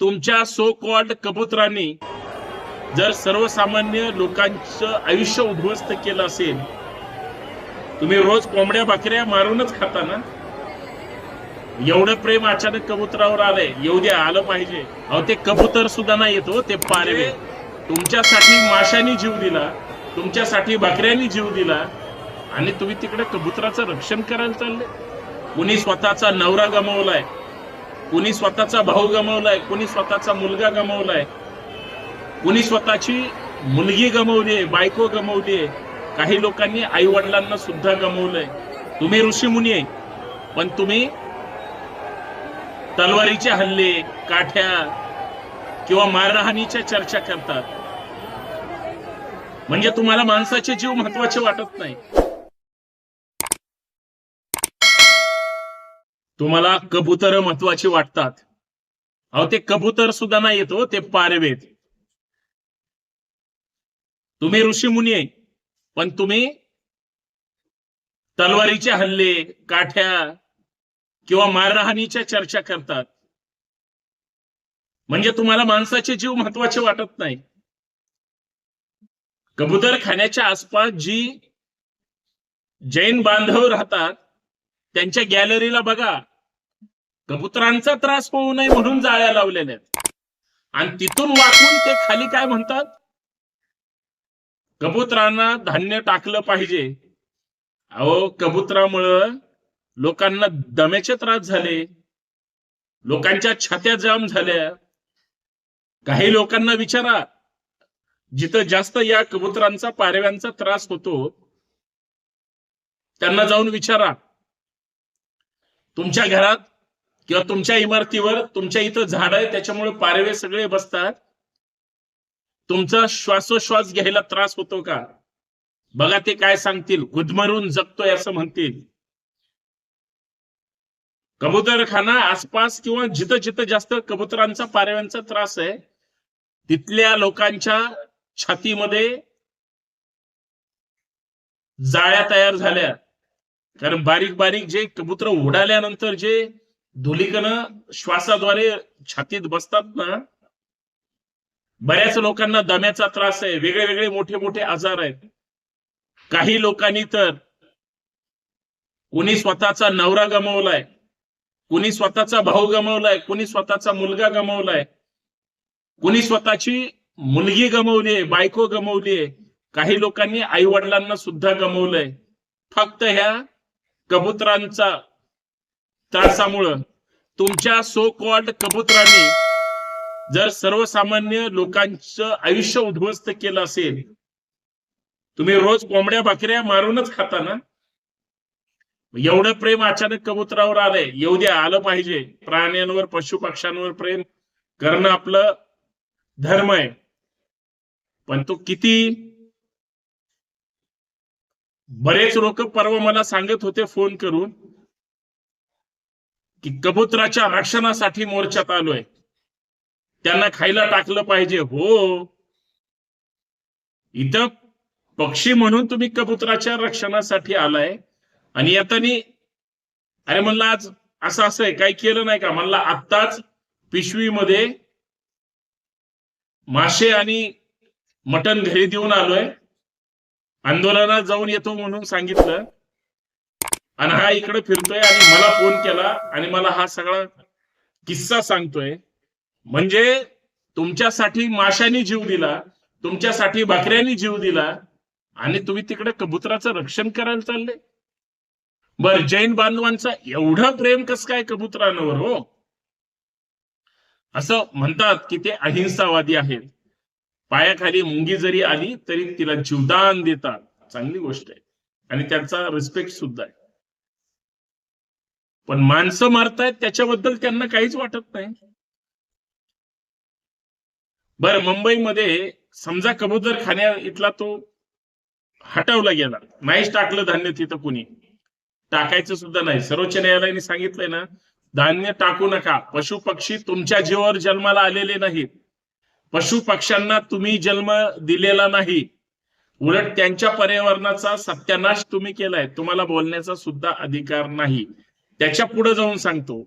तुमच्या so called कबुतरांनी जर सर्वसामान्य लोकांचं आयुष्य उद्ध्वस्त केलं असेल तुम्ही रोज कोंबड्या बकऱ्या मारूनच खाता ना? एवढं प्रेम अचानक कबुतरावर आलंय येऊ द्या आलं पाहिजे. अहो ते कबुतर सुद्धा नाही येतो हो, ते पारवे. तुमच्यासाठी माशांनी जीव दिला तुमच्यासाठी बकऱ्यांनी जीव दिला आणि तुम्ही तिकडे कबुतराचं रक्षण करायला चालले. कुणी स्वतःचा नवरा गमावलाय कुणी स्वतःचा भाऊ गमावलाय कुणी स्वतःचा मुलगा गमावलाय कुणी स्वतःची मुलगी गमवली बायको गमावली काही लोकांनी आई वडिलांना सुद्धा गमावलंय. तुम्ही ऋषीमुनी आहे पण तुम्ही तलवारीचे हल्ले काठ्या किंवा मारहाणीच्या चर्चा करतात. म्हणजे तुम्हाला माणसाचे जीव महत्त्वाचे वाटत नाही. तुम्हाला कबूतर महत्वाची वाटतात. अहो ते कबूतर सुद्धा नाही येतो हो, ते पारवेत. तुम्ही ऋषी मुनी आहे पण तुम्ही तलवारीचे हल्ले काठ्या किंवा मारहाणीच्या चर्चा करतात. म्हणजे तुम्हाला माणसाचे जीव महत्त्वाचे वाटत नाही. कबूतर खाण्याच्या आसपास जी जैन बांधव राहतात त्यांच्या गॅलरीला बघा. कबुतरांचा त्रास होऊ नये म्हणून जाळ्या लावलेल्या आहेत. आणि तिथून वाकून ते खाली काय म्हणतात? कबुतरांना धान्य टाकलं पाहिजे. अहो कबुतरामुळं लोकांना दम्याचे त्रास झाले. लोकांच्या छात्या जाम झाल्या. काही लोकांना विचारा. जिथं जास्त या कबुतरांचा पारव्यांचा त्रास होतो त्यांना जाऊन विचारा. तुमच्या घरात किंवा तुमच्या इमारतीवर तुमच्या इथं झाड आहे त्याच्यामुळे पारवे सगळे बसतात. तुमचा श्वासोश्वास घ्यायला त्रास होतो का? बघा ते काय सांगतील. गुदमरून जगतोय असं म्हणतील. कबुतरखाना आसपास किंवा जिथं जिथं जास्त कबुतरांचा पारव्यांचा त्रास आहे तिथल्या लोकांच्या छातीमध्ये जाळ्या तयार झाल्या. कारण बारीक बारीक जे कबूतर उडाल्यानंतर जे धुलिकणं श्वासाद्वारे छातीत बसतात ना बऱ्याच लोकांना दम्याचा त्रास आहे वेगळे वेगळे मोठे मोठे आजार आहेत. काही लोकांनी तर कुणी स्वतःचा नवरा गमावलाय कुणी स्वतःचा भाऊ गमावलाय कुणी स्वतःचा मुलगा गमावलाय कुणी स्वतःची मुलगी गमावलीये बायको गमावलीये काही लोकांनी आई वडिलांना सुद्धा गमावलंय. फक्त ह्या कबुतरांचा त्रासामुळं तुमच्या सो कॉल्ड कबुतरांनी जर सर्वसामान्य लोकांचं आयुष्य उद्ध्वस्त केलं असेल तुम्ही रोज कोंबड्या बकऱ्या मारूनच खाता ना? एवढं प्रेम अचानक कबुतरावर आलंय. येऊ द्या आलं पाहिजे. प्राण्यांवर पशु पक्ष्यांवर प्रेम करणं आपलं धर्म आहे. पण तो किती बरेच लोक परवा मला सांगत होते फोन करून की कबुतराच्या रक्षणासाठी मोर्चात आलोय. त्यांना खायला टाकलं पाहिजे. हो. इथं पक्षी म्हणून तुम्ही कबुतराच्या रक्षणासाठी आलाय. आणि येतानी अरे म्हणलं आज असं असं आहे काही केलं नाही का? म्हणला आत्ताच पिशवीमध्ये मासे आणि मटण घरी देऊन आलोय. आंदोलनात जाऊन येतो म्हणून सांगितलं. आणि हा इकडे फिरतोय आणि मला फोन केला आणि मला हा सगळा किस्सा सांगतोय. म्हणजे तुमच्यासाठी माशांनी जीव दिला तुमच्यासाठी बकऱ्यांनी जीव दिला आणि तुम्ही तिकडे कबुतराचं रक्षण करायला चालले. बर जैन बांधवांचा एवढं प्रेम कस काय कबुतरांवर हो? असं म्हणतात की ते अहिंसावादी आहेत. पायाखाली मुंगी जरी आली तरी तिला जीवदान देतात. चांगली गोष्ट आहे. आणि त्यांचा रिस्पेक्ट सुद्धा आहे. पण माणसं मारतायत त्याच्याबद्दल त्यांना काहीच वाटत नाही. बर मुंबईमध्ये समजा कबूतर खाण्या इथला तो हटवला गेला. नाहीच टाकलं धान्य तिथं कुणी. टाकायचं सुद्धा नाही. सर्वोच्च न्यायालयाने सांगितलंय ना धान्य टाकू नका. पशु पक्षी तुमच्या जीवावर जन्माला आलेले नाहीत. पशु पक्ष्यांना तुम्ही जन्म दिलेला नाही. उलट त्यांच्या पर्यावरणाचा सत्यानाश तुम्ही केलाय. तुम्हाला बोलण्याचा सुद्धा अधिकार नाही. त्याच्या पुढे जाऊन सांगतो.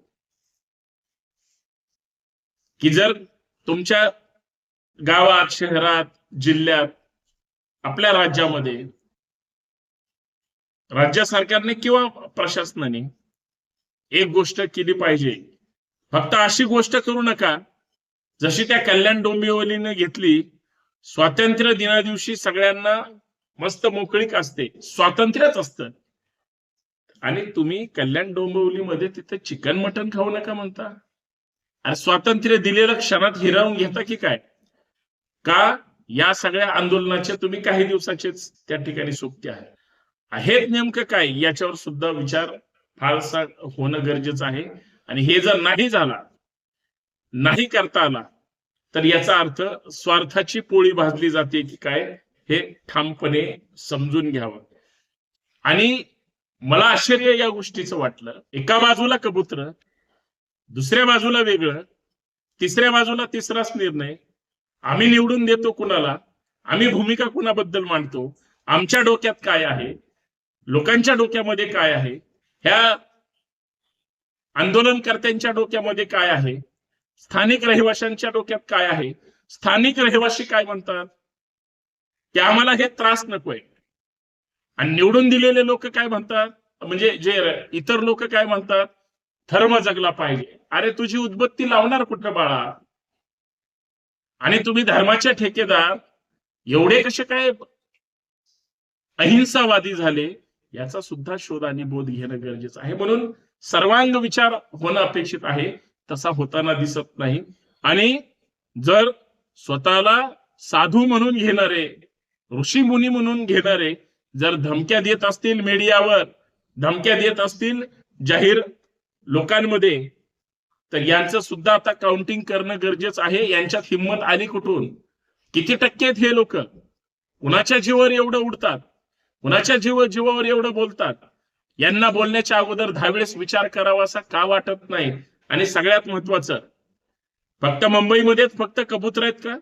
की जर तुमच्या गावात शहरात जिल्ह्यात आपल्या राज्यामध्ये राज्य सरकारने किंवा प्रशासनाने एक गोष्ट केली पाहिजे. फक्त अशी गोष्ट करू नका जशी त्या कल्याण डोंबिवलीने घेतली स्वातंत्र्य दिना दिवशी सगळ्यांना मस्त मोकळीक असते. स्वातंत्र्यच असतं. आणि तुम्ही कल्याण डोंबिवलीमध्ये तिथे चिकन मटन खाऊ नका म्हणता. आणि स्वातंत्र्य दिलेलं क्षणात हिरावून घेता की काय? का या सगळ्या आंदोलनाचे तुम्ही काही दिवसाचेच त्या ठिकाणी सोबते आहे? आहेत नेमकं काय? याच्यावर सुद्धा विचार फारसा होणं गरजेचं आहे. आणि हे जर नाही झाला नाही करता आला तर याचा अर्थ स्वार्थाची पोळी भाजली जाते की काय हे ठामपणे समजून घ्यावं. आणि मला आश्चर्य या गोष्टीचं वाटलं. एका बाजूला कबूतर दुसऱ्या बाजूला वेगळं तिसऱ्या बाजूला तिसराच निर्णय. आम्ही निवडून देतो कुणाला आम्ही भूमिका कुणाबद्दल मांडतो आमच्या डोक्यात काय आहे लोकांच्या डोक्यामध्ये काय आहे ह्या आंदोलनकर्त्यांच्या डोक्यामध्ये काय आहे स्थानिक रहिवाशांच्या डोक्यात काय आहे? स्थानिक रहिवासी काय म्हणतात? की आम्हाला हे त्रास नकोय. आणि निवडून दिलेले लोक काय म्हणतात? म्हणजे जे इतर लोक काय म्हणतात? धर्म जगला पाहिजे. अरे तुझी उद्बत्ती लावणार कुठं बाळा? आणि तुम्ही धर्माचे ठेकेदार एवढे कसे काय अहिंसावादी झाले? याचा सुद्धा शोध आणि बोध घेणं गरजेचं आहे. म्हणून सर्वांग विचार होणं अपेक्षित आहे. तसा होताना दिसत नाही. आणि जर स्वतःला साधू म्हणून घेणारे ऋषी मुनी म्हणून घेणारे जर धमक्या देत असतील मीडियावर धमक्या देत असतील जाहीर लोकांमध्ये तर यांचं सुद्धा आता काउंटिंग करणं गरजेचं आहे. यांच्यात हिंमत आली कुठून? किती टक्के आहेत हे लोक? कुणाच्या जीवावर एवढं उडतात? कुणाच्या जीव जीवावर एवढं बोलतात? यांना बोलण्याच्या अगोदर दहा वेळेस विचार करावा असा का वाटत नाही? आणि सगळ्यात महत्वाचं फक्त मुंबईमध्येच फक्त कबूतर आहेत का?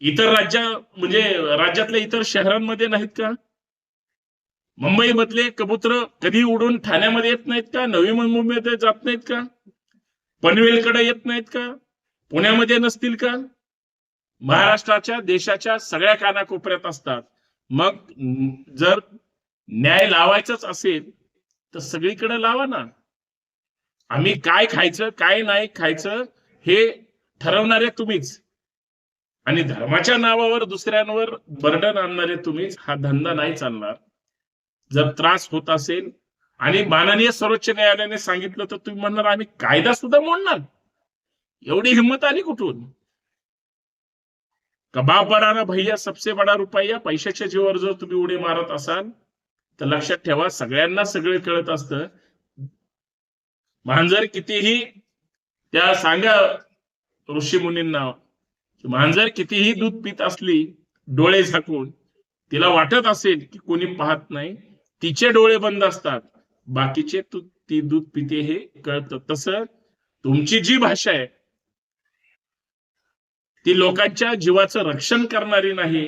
इतर राज्य म्हणजे राज्यातल्या इतर शहरांमध्ये नाहीत का? मुंबईमधले कबूतर कधी उडून ठाण्यामध्ये येत नाहीत का? नवी मुंबईमध्ये जात नाहीत का? पनवेलकडे येत नाहीत का? पुण्यामध्ये नसतील का? महाराष्ट्राच्या देशाच्या सगळ्या कानाकोपऱ्यात असतात. मग जर न्याय लावायचाच असेल तर सगळीकडे लावा ना. आम्ही काय खायचं काय नाही खायचं हे ठरवणारे तुम्हीच. आणि धर्माच्या नावावर दुसऱ्यांवर बर्डन आणणारे तुम्हीच हा धंदा नाही चालणार. जर त्रास होत असेल आणि माननीय सर्वोच्च न्यायालयाने सांगितलं तर तुम्ही म्हणणार आम्ही कायदा सुद्धा मोडणार. एवढी हिंमत आली कुठून? कबाब भैया सबसे बडा रुपया पैशाच्या जीवावर जर तुम्ही उडी मारत असाल तर लक्षात ठेवा सगळ्यांना सगळे कळत असतं मांजर कितीही त्या सांगा ऋषी मुनींना मांजर कितीही दूध पित असली डोळे झाकून तिला वाटत असेल की कोणी पाहत नाही तिचे डोळे बंद असतात. बाकीचे तू ती दूध पिते हे कळत. तस तुमची जी भाषा आहे ती लोकांच्या जीवाचं रक्षण करणारी नाही.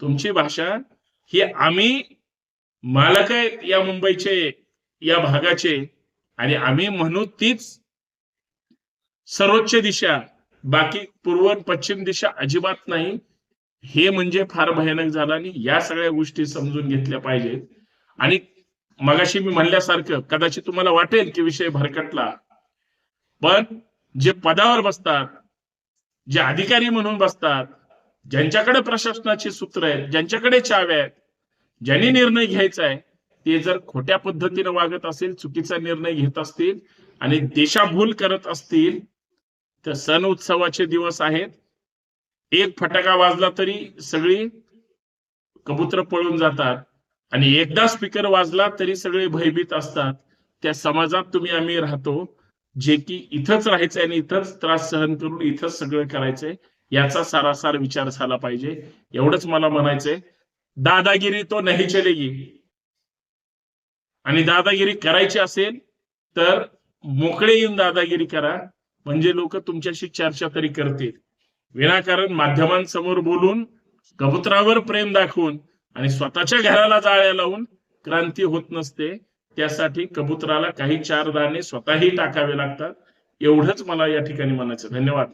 तुमची भाषा ही आम्ही मालक आहेत या मुंबईचे या भागाचे. आणि आम्ही म्हणू तीच सर्वोच्च दिशा बाकी पूर्व पश्चिम दिशा अजिबात नाही. हे म्हणजे फार भयानक झालं आणि या सगळ्या गोष्टी समजून घेतल्या पाहिजेत. आणि मगाशी मी म्हणल्यासारखं कदाचित तुम्हाला वाटेल की विषय भरकटला पण जे पदावर बसतात जे अधिकारी म्हणून बसतात ज्यांच्याकडे प्रशासनाची सूत्र आहेत ज्यांच्याकडे चाव्या आहेत ज्यांनी निर्णय घ्यायचा आहे ते जर खोट्या पद्धतीने वागत असेल चुकीचा निर्णय घेत असतील आणि देशाभूल करत असतील तर सण उत्सवाचे दिवस आहेत. एक फटाका वाजला तरी सगळी कबूतर पळून जातात आणि एकदा स्पीकर वाजला तरी सगळे भयभीत असतात. त्या समाजात तुम्ही आम्ही राहतो जे की इथंच राहायचंय आणि इथंच त्रास सहन करून इथंच सगळं करायचंय याचा सारासार विचार झाला पाहिजे. एवढंच मला म्हणायचंय. दादागिरी तो नाही चलेगी आणि दादागिरी करायची असेल तर मोकळे येऊन दादागिरी करा. म्हणजे लोक तुमच्याशी चर्चा तरी करतील. विनाकारण माध्यमांसमोर बोलून कबुतरावर प्रेम दाखवून आणि स्वतःच्या घराला जाळ्या लावून क्रांती होत नसते. त्यासाठी कबुतराला काही चार दाणे स्वतःही टाकावे लागतात. एवढंच मला या ठिकाणी म्हणायचं धन्यवाद.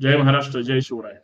जय महाराष्ट्र जय शिवराय.